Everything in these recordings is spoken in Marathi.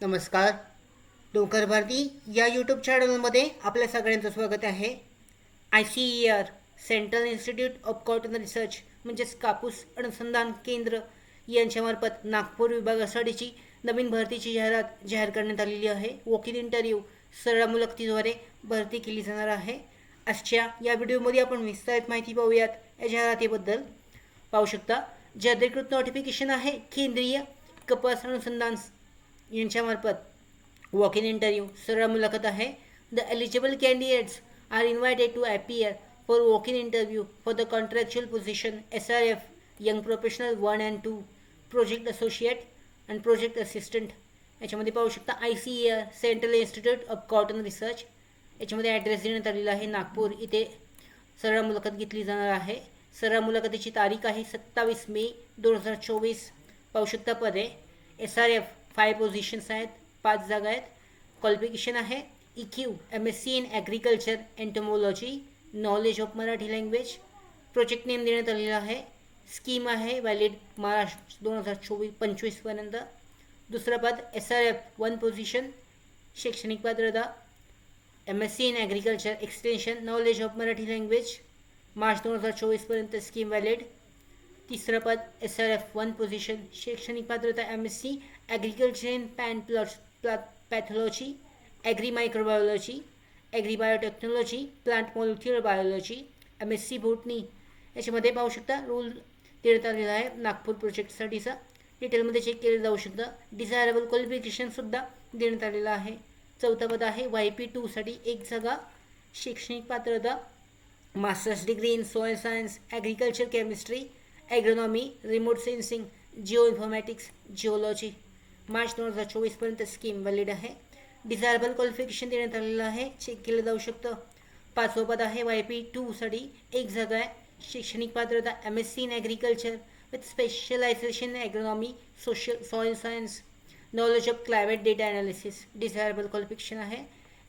नमस्कार. डोंकर भारती या यूट्यूब चॅनलमध्ये आपल्या सगळ्यांचं स्वागत आहे. I C E R central institute of cotton research म्हणजेच कापूस अनुसंधान केंद्र यांच्यामार्फत नागपूर विभागासाठीची नवीन भरतीची जाहिरात जाहीर करण्यात आलेली आहे. वकील इंटरव्ह्यू सरळ मुलाखतीद्वारे भरती केली जाणार आहे. आजच्या या व्हिडिओमध्ये आपण विस्तारित माहिती पाहूयात. या जाहिरातीबद्दल पाहू शकता जे अधिकृत नोटिफिकेशन आहे केंद्रीय कपास अनुसंधान यांच्यामार्फत वॉक इन इंटरव्ह्यू सरळ मुलाखत आहे. The eligible candidates are invited to appear for walk in interview for the contractual position S R F young professional one and two project associate and project assistant याच्यामध्ये पाहू शकता I C A R central institute of cotton research याच्यामध्ये ॲड्रेस देण्यात आलेला आहे नागपूर. इथे सरळ मुलाखत घेतली जाणार आहे. सरळ मुलाखतीची तारीख आहे सत्तावीस मे दोन हजार चोवीस. पाहू शकता पदे. S R F five positions आहेत पाच जागा आहेत. क्वालिफिकेशन आहे E E Q M S C in agriculture entomology knowledge of Marathi language project name देण्यात आलेला आहे. स्कीम आहे व्हॅलिड महाराष्ट्र दोन हजार चोवीस पंचवीसपर्यंत दुसरं पद S R F one position शैक्षणिक पात्रता M S C in agriculture extension knowledge of Marathi language March दोन हजार चोवीसपर्यंत स्कीम व्हॅलिड तिसरं पद S R F one position शैक्षणिक पात्रता M S C agriculture in pan plot प्ला pathology agri microbiology agri biotechnology plant molecular biology M S C botany याच्यामध्ये पाहू शकता रूल देण्यात आलेला आहे. नागपूर प्रोजेक्टसाठीचा डिटेलमध्ये चेक केलं जाऊ शकतं. डिझायरेबल क्वालिफिकेशनसुद्धा देण्यात आलेलं आहे. चौथा पद आहे वाय पी टूसाठी एक जागा शैक्षणिक पात्रता masters degree in soil science agriculture chemistry agronomy remote sensing geo informatics geology March दोन हजार चोवीसपर्यंत स्कीम व्हॅलिड आहे. डिझायरेबल क्वालिफिकेशन देण्यात आलेलं आहे. चेक केलं जाऊ शकतं. पाचवं पद आहे वाय पी टूसाठी एक जागा आहे. शैक्षणिक पात्रता M S C in agriculture with specialization in agronomy social soil science knowledge of climate data analysis desirable qualification आहे.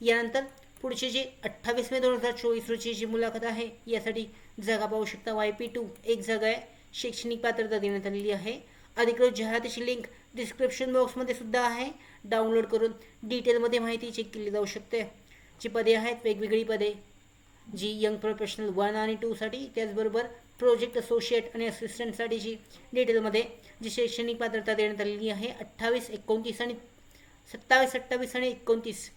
यानंतर पुढचे जे अठ्ठावीस मे दोन हजार चोवीस रोजी जी मुलाखत आहे यासाठी जागा पाहू शकता वाय पी टू एक जागा आहे. शैक्षणिक पात्रता देण्यात आलेली आहे. अधिकृत जाहिरातीची लिंक डिस्क्रिप्शन बॉक्समध्ये सुद्धा आहे. डाउनलोड करून डिटेलमध्ये माहिती चेक केली जाऊ शकते. जी पदे आहेत वेगवेगळी पदे. जी यंग प्रोफेशनल वन आणि टूसाठी त्याचबरोबर प्रोजेक्ट असोसिएट आणि असिस्टंटसाठी जी डिटेलमध्ये जी शैक्षणिक पात्रता देण्यात आलेली आहे अठ्ठावीस एकोणतीस आणि सत्तावीस अठ्ठावीस आणि एकोणतीस.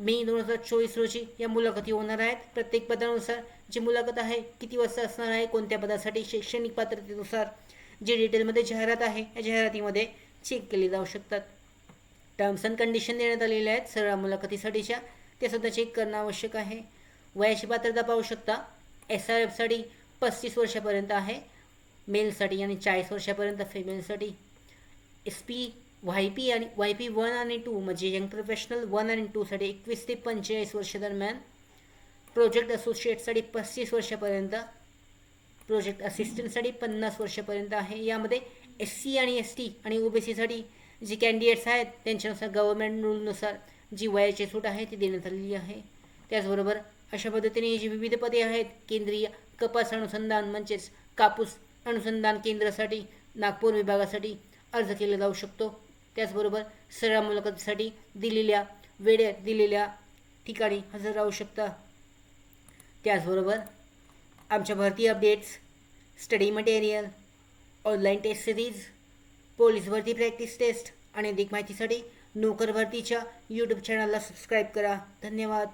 मे दोन हजार चोवीस रोजी या मुलाखती होणार आहेत. प्रत्येक पदानुसार जी मुलाखत आहे किती वाजता असणार आहे कोणत्या पदासाठी शैक्षणिक पात्रतेनुसार जी डिटेलमध्ये जाहिरात आहे या जाहिरातीमध्ये चेक केली जाऊ शकतात. टर्म्स अँड कंडिशन देण्यात आलेल्या आहेत. सरळ मुलाखतीसाठीच्या ते सुद्धा चेक करणं आवश्यक आहे. वयाची पात्रता पाहू शकता. एस आर एफसाठी पस्तीस वर्षापर्यंत आहे. मेलसाठी आणि चाळीस वर्षापर्यंत फिमेलसाठी एस पी वाय पी आणि वाय पी वन आणि टू म्हणजे यंग प्रोफेशनल वन आणि टूसाठी एकवीस ते पंचेचाळीस वर्ष दरम्यान प्रोजेक्ट असोसिएटसाठी पस्तीस वर्षापर्यंत प्रोजेक्ट असिस्टंटसाठी पन्नास वर्षापर्यंत आहे. यामध्ये एस सी आणि एस टी आणि ओ बी सीसाठी जी कॅन्डिडेट्स आहेत त्यांच्यानुसार गव्हर्मेंट रूलनुसार जी वयाची सूट आहे ती देण्यात आलेली आहे. त्याचबरोबर अशा पद्धतीने जी विविध पदे आहेत केंद्रीय कपास अनुसंधान म्हणजेच कापूस अनुसंधान केंद्रासाठी नागपूर विभागासाठी अर्ज केला जाऊ शकतो. त्याचबरोबर सरळ मुलाखतीसाठी दिलेल्या वेळेत दिलेल्या ठिकाणी हजर राहू शकता. त्याचबरोबर आमच्या भरती updates study material online test series police भरती प्रॅक्टिस टेस्ट आणि अधिक माहितीसाठी नोकर भरतीच्या यूट्यूब चॅनलला सबस्क्राईब करा. धन्यवाद.